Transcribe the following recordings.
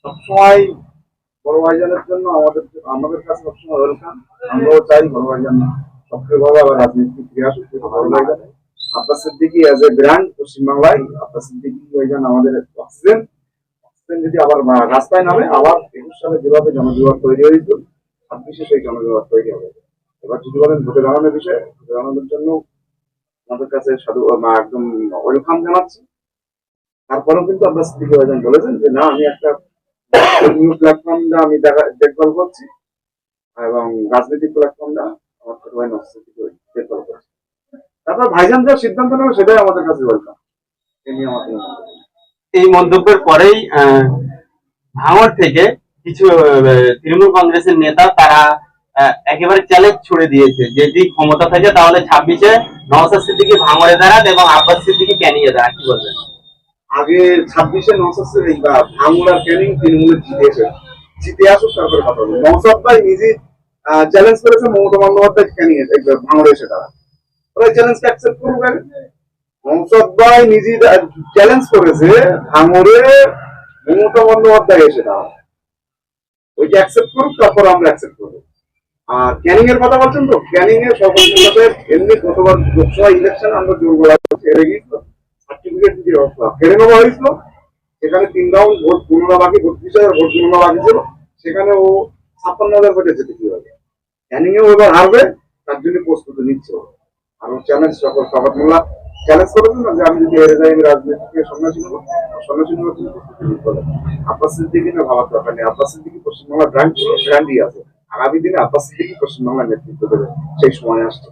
সবসময় বড় ভাইজানের জন্য আমাদের আমাদের কাছে সবসময় ওয়েলকাম আমরাও চাই বড় ভাইজান সক্রিয়ভাবে আবার রাজনীতি ফিরে আসুক বড় আব্বাস এ ব্র্যান্ড পশ্চিমবাংলায় আব্বাস আমাদের অক্সিজেন। অক্সিজেন যদি আবার রাস্তায় নামে, আবার একুশ সালে যেভাবে জনজীবন তৈরি হয়েছিল, ছাব্বিশে সেই জনজীবন তৈরি হবে। এবার যদি বলেন ভোটে দাঁড়ানোর বিষয়ে, ভোটে দাঁড়ানোর জন্য আমাদের কাছে সাধু একদম ওয়েলকাম জানাচ্ছি। তারপরেও কিন্তু আপনার সিদ্দিকি ভাইজান বলেছেন যে, না, আমি একটা নিউ প্ল্যাটফর্মটা আমি দেখা- দেখভাল করছি এবং রাজনৈতিক প্ল্যাটফর্মটা আমার ছোট ভাই দেখভাল করছি। তারপর ভাইজান যা সিদ্ধান্ত নেবে, সেটাই আমাদের কাছে ওয়েলকাম এই মন্তব্যের পরেই ভাঙড় থেকে কিছু তৃণমূল কংগ্রেসের নেতা তারা একেবারে চ্যালেঞ্জ ছুড়ে দিয়েছে যদি ক্ষমতা থাকে তাহলে ছাব্বিশে নওসাদ সিদ্দিকি ভাঙড়ে দাঁড়ান এবং আব্বাস সিদ্দিকি ক্যানিয়ে দাঁড়ান। কি বলবেন? আগে ছাব্বিশে নৌসাদের এই বা ভাঙুড়ার ক্যানিং তৃণমূলে জিতে এসে জিতে আসুক, তারপরে কথা বলব নৌসাদ নিজে চ্যালেঞ্জ করেছে, মমতা বন্দ্যোপাধ্যায় ক্যানিং ভাঙড়ে এসে তারা ওরা চ্যালেঞ্জকে অ্যাকসেপ্ট করুক আগে। নৌসাদ নিজে চ্যালেঞ্জ করেছে, ভাঙড়ে মমতা বন্দ্যোপাধ্যায় এসে তারা ওইটা অ্যাকসেপ্ট করুক, তারপর আমরা অ্যাকসেপ্ট করব। আর ক্যানিং এর কথা বলছেন তো? ক্যানিং এর সকল এমনি গতবার লোকসভা ইলেকশন আমরা জোর গলা হেরে গিয়েছিল সেখানে তিন রাউন্ড ভোট গণনা বাকি বত্রিশ হাজার ভোট গণনা বাকি ছিল। সেখানে ও ছাপ্পান্ন হাজার ভোটে যেতে কি হবে ক্যানিং এও এবার হারবে, তার জন্য প্রস্তুতি নিচ্ছে। আর ও চ্যালেঞ্জ সকল শপথ মোল্লা চ্যালেঞ্জ করেছেন না? যে আমি যদি হেরে যাই, আমি রাজনীতি থেকে সন্ন্যাসী নেব। সন্ন্যাসী নেব কিন্তু প্রস্তুতি নিতে হবে। আব্বাস সিদ্দিকি না ভাবার দরকার নেই। আব্বাস সিদ্দিকি পশ্চিমবাংলার ব্র্যান্ড ব্র্যান্ডই আছে। আগামী দিনে আব্বাস সিদ্দিকি পশ্চিমবাংলার নেতৃত্ব দেবে। সেই সময় আসছে।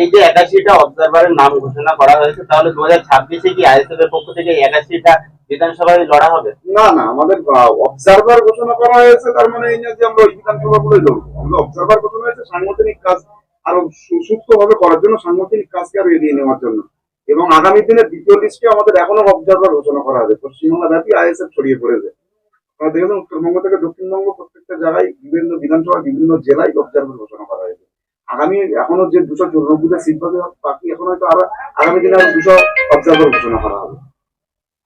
এই যে একাশিটা অবজারভারের নাম ঘোষণা করা হয়েছে, তাহলে দু হাজার ছাব্বিশে কি আইএসএফ এর পক্ষ থেকে একাশিটা বিধানসভায় লড়া হবে? না না, আমাদের অবজারভার ঘোষণা করা হয়েছে, তার মানে এই যে আমরা বিধানসভা গুলোই লড়বো। আমরা অবজারভার ঘোষণা হয়েছে, সাংগঠনিক কাজ আরও সুস্থ ভাবে করার জন্য সাংগঠনিক কাজকে আরও এগিয়ে নেওয়ার জন্য। এবং আগামী দিনে দ্বিতীয় লিস্টে আমাদের এখনও অবজারভার ঘোষণা করা হবে। পশ্চিমবাংলা ব্যাপী আইএসএফ ছড়িয়ে পড়েছে। আপনারা দেখেছেন, উত্তরবঙ্গ থেকে দক্ষিণবঙ্গ প্রত্যেকটা জায়গায় বিভিন্ন বিধানসভা বিভিন্ন জেলায় অবজারভার ঘোষণা করা হয়েছে। আগামী এখনও যে দুশো চৌরানব্বইটা সিট পাবে বাকি এখন হয়তো আরও আগামী দিনে আরও দুশো অবজারভার ঘোষণা করা হবে।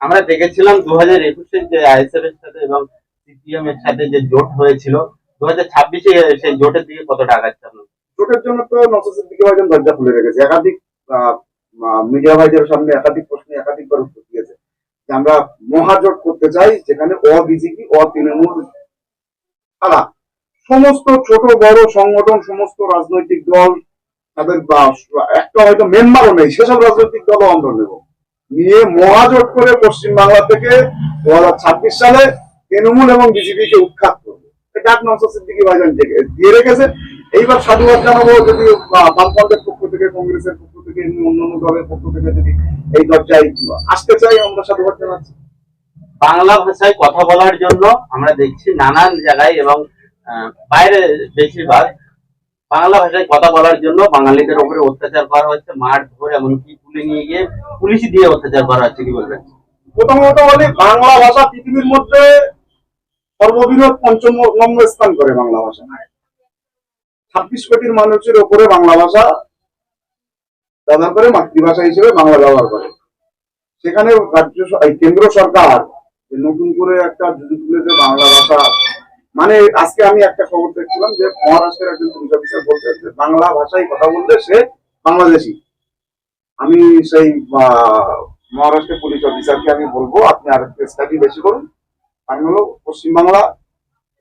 আমরা দেখেছিলাম দু হাজার একুশে যে আইএসএফ এর সাথে এবং সিপিএম এর সাথে যে জোট হয়েছিল দু হাজার ছাব্বিশে সেই জোটের দিকে আগাচ্ছে আপনার? জোটের জন্য তো নসর দিকে ভাইজান দরজা খুলে রেখেছে। একাধিক মিডিয়া ভাইদের সামনে একাধিক প্রশ্নে একাধিকবার উত্তর দিয়েছে যে আমরা মহাজোট করতে চাই যেখানে অ বিজেপি অ তৃণমূল ছাড়া সমস্ত ছোট বড় সংগঠন, সমস্ত রাজনৈতিক দল, তাদের একটা হয়তো মেম্বারও নেই, সেসব রাজনৈতিক দলও আমরা নেব। নিয়ে মহাজোট করে পশ্চিম বাংলা থেকে দু সালে তৃণমূল এবং বিজেপিকে উৎখাত করবে। এক নমসার সিদ্দিকি ভাইজান থেকে দিয়ে রেখেছে। এইবার সাধুবাদ জানাব, যদি বামফ্রন্টের পক্ষ থেকে, কংগ্রেসের পক্ষ থেকে অন্যান্য দলের পক্ষ থেকে যদি এই দরজায় আসতে চাই, আমরা সাধুবাদ জানাচ্ছি। বাংলা ভাষায় কথা বলার জন্য আমরা দেখছি নানান জায়গায় এবং বাইরে বেশিরভাগ বাংলা ভাষায় কথা বলার জন্য বাঙালিদের উপরে অত্যাচার করা হচ্ছে, মাঠ ধর এমনকি তুলে নিয়ে গিয়ে পুলিশ দিয়ে অত্যাচার করা হচ্ছে, কি বলবেন? প্রথমত বলি, বাংলা ভাষা পৃথিবীর মধ্যে সর্ববৃহৎ পঞ্চম নম্বর স্থান করে বাংলা ভাষা। ছাব্বিশ কোটির মানুষের ওপরে বাংলা ভাষা ব্যবহার করে, মাতৃভাষা হিসেবে বাংলা ব্যবহার করে। সেখানে রাজ্য কেন্দ্র সরকার নতুন করে একটা যুদ্ধ তুলেছে বাংলা ভাষা মানে আজকে আমি একটা খবর দেখছিলাম যে মহারাষ্ট্রের একজন পুলিশ অফিসার বলছে যে বাংলা ভাষায় কথা বললে সে বাংলাদেশি। আমি সেই মহারাষ্ট্রের পুলিশ অফিসারকে আমি বলব, আপনি আর স্টাডি বেশি করুন। আমি হলো পশ্চিমবাংলা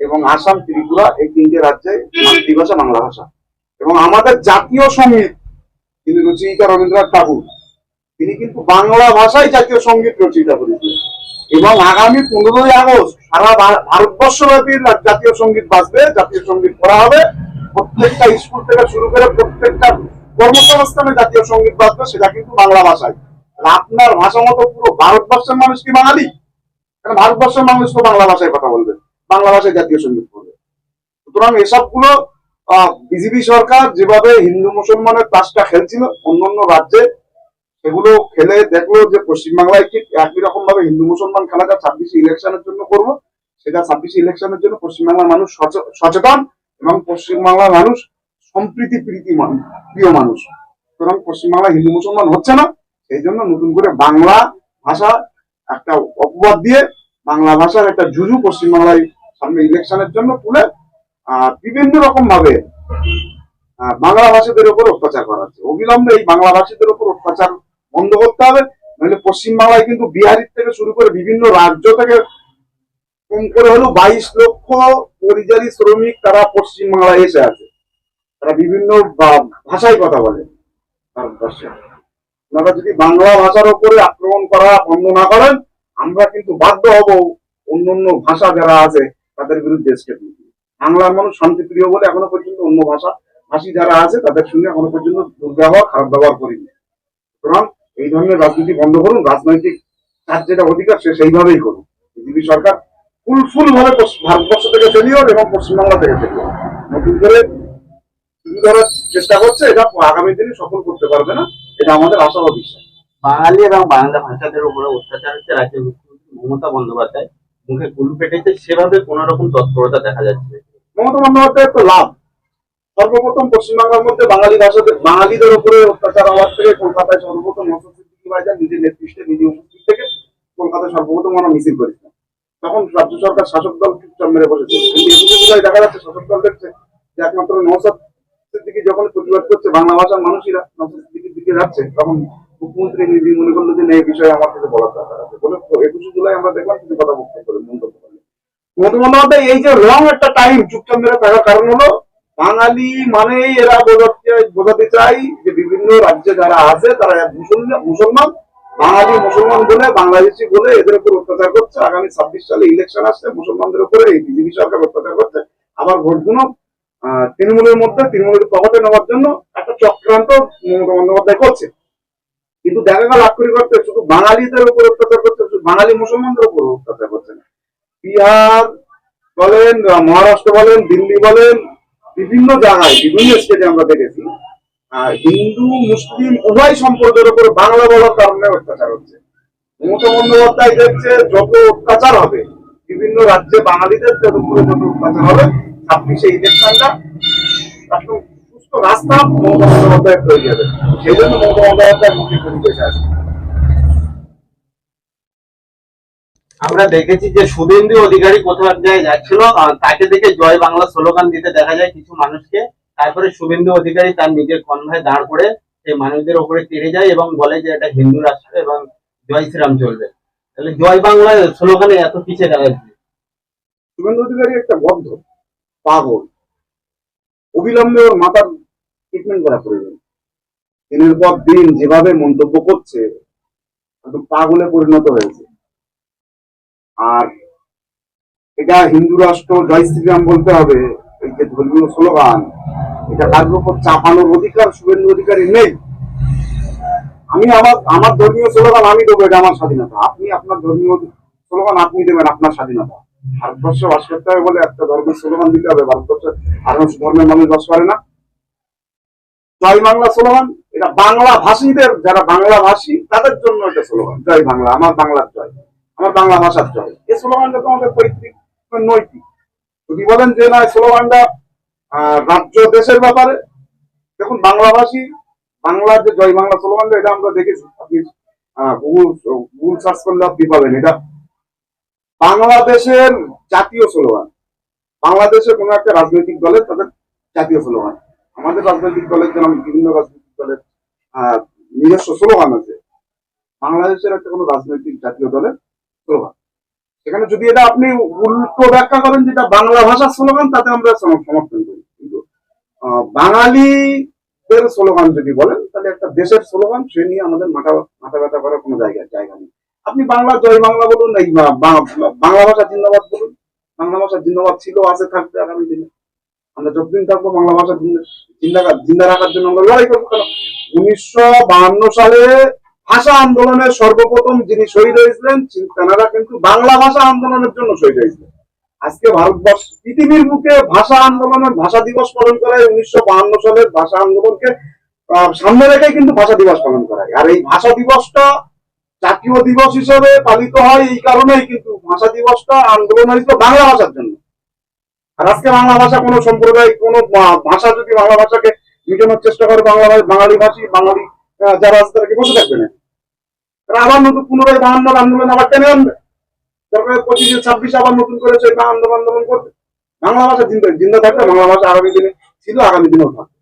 এবং আসাম, ত্রিপুরা এই তিনটে রাজ্যে মাতৃভাষা বাংলা ভাষা। এবং আমাদের জাতীয় সংগীত তিনি রচয়িতা রবীন্দ্রনাথ ঠাকুর, তিনি কিন্তু বাংলা ভাষায় জাতীয় সংগীত রচয়িতা করেছিলেন। এবং আগামী পনেরোই আগস্ট সারা ভারতবর্ষব্যাপী জাতীয় সংগীত বাজবে, জাতীয় সংগীত করা হবে। প্রত্যেকটা স্কুল থেকে শুরু করে প্রত্যেকটা কর্মসংস্থানে জাতীয় সংগীত বাজবে, সেটা কিন্তু বাংলা ভাষায়। আপনার ভাষা মতো পুরো ভারতবর্ষের মানুষ কি বাঙালি? কারণ ভারতবর্ষের মানুষ তো বাংলা ভাষায় কথা বলবে, বাংলা ভাষায় জাতীয় সংগীত করবে সুতরাং এসবগুলো বিজেপি সরকার যেভাবে হিন্দু মুসলমানের তাসটা খেলছিল, অন্যান্য রাজ্যে সেগুলো খেলে দেখল যে পশ্চিমবাংলায় ঠিক একই রকম ভাবে হিন্দু মুসলমান খেলাটা ছাব্বিশে ইলেকশনের জন্য করব। সেটা ছাব্বিশে ইলেকশনের জন্য পশ্চিমবাংলার মানুষ সচে- সচেতন এবং পশ্চিমবাংলার মানুষ সম্প্রীতি প্রীতি প্রিয় মানুষ। সুতরাং পশ্চিমবাংলা হিন্দু মুসলমান হচ্ছে না, সেই জন্য নতুন করে বাংলা ভাষা একটা অপবাদ দিয়ে বাংলা ভাষার একটা জুজু পশ্চিমবাংলায় সামনে ইলেকশনের জন্য তুলে বিভিন্ন রকম ভাবে বাংলা ভাষীদের উপর অত্যাচার করা হচ্ছে। অবিলম্বে এই বাংলা ভাষীদের উপর অত্যাচার বন্ধ করতে হবে। নাহলে পশ্চিমবাংলায় কিন্তু বিহারির থেকে শুরু করে বিভিন্ন রাজ্য থেকে কম করে হলেও বাইশ লক্ষ পরিযায়ী শ্রমিক তারা পশ্চিমবাংলায় এসে আছে। তারা বিভিন্ন ভাষায় কথা বলে আপনারা যদি বাংলা ভাষার উপরে আক্রমণ করা বন্ধ না করেন, আমরা কিন্তু বাধ্য হব অন্য অন্য ভাষা যারা আছে, তাদের বিরুদ্ধে বাংলার মানুষ শান্তিপ্রিয় বলে এখনও পর্যন্ত অন্য ভাষা, ভাষী যারা আছে, তাদের সঙ্গে এখনও পর্যন্ত দুর্ব্যবহার, খারাপ ব্যবহার করিনি। সুতরাং এই ধরনের রাজনীতি বন্ধ করুন রাজনৈতিক তার যেটা অধিকার সে সেইভাবেই করুন। বিজেপি সরকার ফুলফুল ভাবে ভারতবর্ষ থেকে হোক এবং পশ্চিমবাংলা থেকে হোক। নতুন করে তুলে ধরার চেষ্টা করছে এটা আগামী দিনে সফল করতে পারবে না এটা আমাদের আশা ও বিশ্বাস বাঙালি এবং বাংলা ভাষাদের উপরে অত্যাচার হচ্ছে রাজ্যের মুখ্যমন্ত্রী মমতা বন্দ্যোপাধ্যায়। মুখে কুলু পেটেছে সেভাবে কোন রকম তৎপরতা দেখা যাচ্ছে মমতা বন্দ্যোপাধ্যায়ের তো লাভ। সর্বপ্রথম পশ্চিমবাংলার মধ্যে বাঙালি ভাষাদের বাঙালিদের উপরে অত্যাচার হওয়ার থেকে কলকাতায় সর্বপ্রথম নসর সিদ্দিকী ভাইজান নিজের নেতৃত্বে নিজে উপস্থিত থেকে কলকাতায় সর্বপ্রথম আমরা মিছিল করেছিলাম তখন রাজ্য সরকার শাসক দল চুপচাপ মেরে বসেছে। কিন্তু দেখা যাচ্ছে, শাসক দল দেখছে যে একমাত্র নৌসাদ সিদ্দিকী যখন প্রতিবাদ করছে, বাংলা ভাষার মানুষেরা নৌসাদ সিদ্দিকির দিকে যাচ্ছে, তখন মুখ্যমন্ত্রী নিজে মনে করল যে এই বিষয়ে আমার কাছে বলার দরকার আছে। বলে একুশে জুলাই আমরা দেখলাম কিছু কথা বক্তব্য করে মন্তব্য করলেন মমতা বন্দ্যোপাধ্যায়, এই যে লং একটা টাইম চুপচাপ মেরে থাকার কারণ হলো বাঙালি মানেই এরা বোঝাতে বোঝাতে চাই যে বিভিন্ন রাজ্যে যারা আছে, তারা মুসলমান বাঙালি মুসলমান বলে, বাংলাদেশি বলে এদের উপর অত্যাচার করছে। আগামী ছাব্বিশ সালে ইলেকশন আসছে, মুসলমানদের উপরে এই বিজেপি সরকার অত্যাচার করছে। আবার ভোটগুলো তৃণমূলের মধ্যে, তৃণমূলের পকেটে নেওয়ার জন্য একটা চক্রান্ত মমতা বন্দ্যোপাধ্যায় করছে। কিন্তু দেখা গেল আক্ষরিক করতে শুধু বাঙালিদের উপর অত্যাচার করছে, শুধু বাঙালি মুসলমানদের উপর অত্যাচার করছে না। বিহার বলেন, মহারাষ্ট্র বলেন, দিল্লি বলেন বিভিন্ন জায়গায়, বিভিন্ন স্টেটে আমরা দেখেছি হিন্দু, মুসলিম, উভয় সম্প্রদায়ের উপর বাংলা বলার কারণে অত্যাচার হচ্ছে। মমতা বন্দ্যোপাধ্যায় দেখছে যত অত্যাচার হবে, বিভিন্ন রাজ্যে বাঙালিদের যত উপরে যত অত্যাচার হবে, ছাব্বিশে ইলেকশনটা সুস্থ রাস্তা মমতা বন্দ্যোপাধ্যায় তৈরি হবে সেই জন্য মমতা বন্দ্যোপাধ্যায় মুখে পরিবেশে আমরা দেখেছি যে শুভেন্দু অধিকারী কোথাও জায়গায় যাচ্ছিল তাকে দেখে জয় বাংলা স্লোগান দিতে দেখা যায় কিছু মানুষকে। তারপরে শুভেন্দু অধিকারী তার নিজের কনভয় দাঁড় করে সেই মানুষদের উপরে তেড়ে যায় এবং বলে যে এটা হিন্দু রাষ্ট্র এবং জয় শ্রীরাম চলবে। তাহলে জয় বাংলা স্লোগানে এত পিছিয়ে দাঁড়াচ্ছে শুভেন্দু অধিকারী একটা বদ্ধ, পাগল। অবিলম্বে ওর মাথার ট্রিটমেন্ট করা প্রয়োজন। দিনের পর দিন যেভাবে মন্তব্য করছে পাগলে পরিণত হয়েছে। আর এটা হিন্দু রাষ্ট্র জয় শ্রীরাম বলতে হবে, এই যে ধর্মীয় স্লোগান, এটা তার উপর চাপানোর অধিকার, শুভেন্দু অধিকারী নেই। আমি আমার আমার ধর্মীয় স্লোগান আমি দেবো, এটা আমার স্বাধীনতা। আপনি আপনার ধর্মীয় স্লোগান আপনি দেবেন, আপনার স্বাধীনতা। ভারতবর্ষে বাস করতে হবে বলে একটা ধর্মের স্লোগান দিতে হবে, ভারতবর্ষে আর ধর্মের মানুষ বাস করে না। জয় বাংলা স্লোগান, এটা বাংলা ভাষীদের যারা বাংলা ভাষী তাদের জন্য এটা স্লোগান, জয় বাংলা, আমার বাংলার জয়। আমার বাংলা ভাষার জয় এই স্লোগানটা তো আমাদের পৈতৃক নৈতিক। যদি বলেন যে না স্লোগানটা রাজ্য দেশের ব্যাপারে? দেখুন, বাংলাভাষী, বাংলার যে জয় বাংলা স্লোগানটা, এটা আমরা দেখেছি। আপনি গুগল সার্চ করলে আপনি পাবেন। এটা বাংলাদেশের জাতীয় স্লোগান। বাংলাদেশের কোনো একটা রাজনৈতিক দলের তাদের জাতীয় স্লোগান। আমাদের রাজনৈতিক দলের যেমন বিভিন্ন রাজনৈতিক দলের নিজস্ব স্লোগান আছে, বাংলাদেশের একটা কোনো রাজনৈতিক জাতীয় দলের স্লোগান সেখানে যদি এটা আপনি উল্টো ব্যাখ্যা করেন যেটা বাংলা ভাষার স্লোগান, তাতে আমরা সমর্থন করি। কিন্তু বাঙালিদের স্লোগান যদি বলেন, তাহলে একটা দেশের স্লোগান, সে নিয়ে আমাদের মাথা মাথা ব্যথা করার কোনো জায়গা জায়গা নেই। আপনি বাংলা জয় বাংলা বলুন, এই বাংলা ভাষা জিন্দাবাদ বলুন। বাংলা ভাষা জিন্দাবাদ ছিল, আছে, থাকবে আগামী দিনে। আমরা যতদিন থাকব বাংলা ভাষা জিন্দা জিন্দা- রাখার জন্য আমরা লড়াই করব। কেন উনিশশো সালে ভাষা আন্দোলনের সর্বপ্রথম যিনি শহীদ হয়েছিলেন, তিনি- তেনারা কিন্তু বাংলা ভাষা আন্দোলনের জন্য শহীদ হয়েছিলেন। আজকে ভারতবর্ষ পৃথিবীর বুকে ভাষা আন্দোলনের ভাষা দিবস পালন করা হয় উনিশশো বাহান্ন সালের ভাষা আন্দোলনকে সামনে রেখে কিন্তু ভাষা দিবস পালন করা হয়। আর এই ভাষা দিবসটা জাতীয় দিবস হিসেবে পালিত হয় এই কারণেই কিন্তু ভাষা দিবসটা আন্দোলন হয়েছিল বাংলা ভাষার জন্য। আর আজকে বাংলা ভাষা কোনো সম্প্রদায়, কোনো ভাষা যদি বাংলা ভাষাকে মিটানোর চেষ্টা করে, বাংলা বাঙালি ভাষী বাঙালি যারা আছে তারা কি বসে থাকবে না তারা আবার নতুন পুনরায় বাহান্ন আন্দোলন আবার টেনে আনবে। তারপরে পঁচিশে, ছাব্বিশে আবার নতুন করে সেই আন্দোলন আন্দোলন করবে। বাংলা ভাষা জিন্দা জিন্দা থাকবে বাংলা ভাষা আগামী দিনে ছিল, আগামী দিনেও থাকবে।